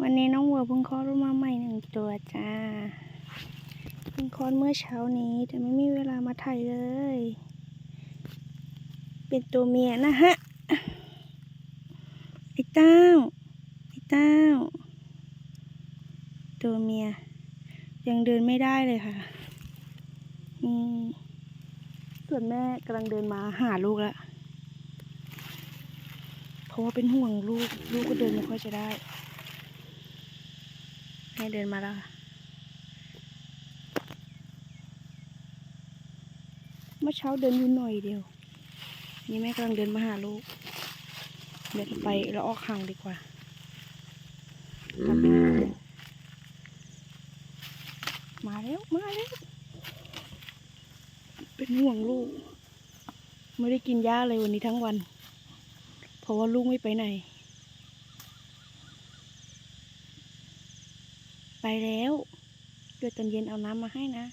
วันนี้น้องวัวเพิ่งคลอดลูกมาใหม่หนึ่งตัวจ้า เพิ่งคลอดเมื่อเช้านี้แต่ไม่มีเวลามาถ่ายเลย เป็นตัวเมียนะฮะ ไอ้เต้า ไอ้เต้า ตัวเมีย ยังเดินไม่ได้เลยค่ะนี่ส่วนแม่กำลังเดินมาหาลูกแล้ว ราะว่าเป็นห่วงลูก ลูกก็เดินไม่ค่อยจะได้ ให้เดินมาแล้วค่ะเมื่อเช้าเดินอยู่หน่อยเดียว นี่แม่กำลังเดินมาหาลูก เดี๋ยวไปเราออกห่างดีกว่ามามาแล้ว มาแล้ว เป็นห่วงลูก ไม่ได้กินหญ้าเลยวันนี้ทั้งวัน ราะว่าลูกไม่ไปไหน ไปแล้ว เดี๋ยวตอนเย็นเอาน้ำมาให้นะ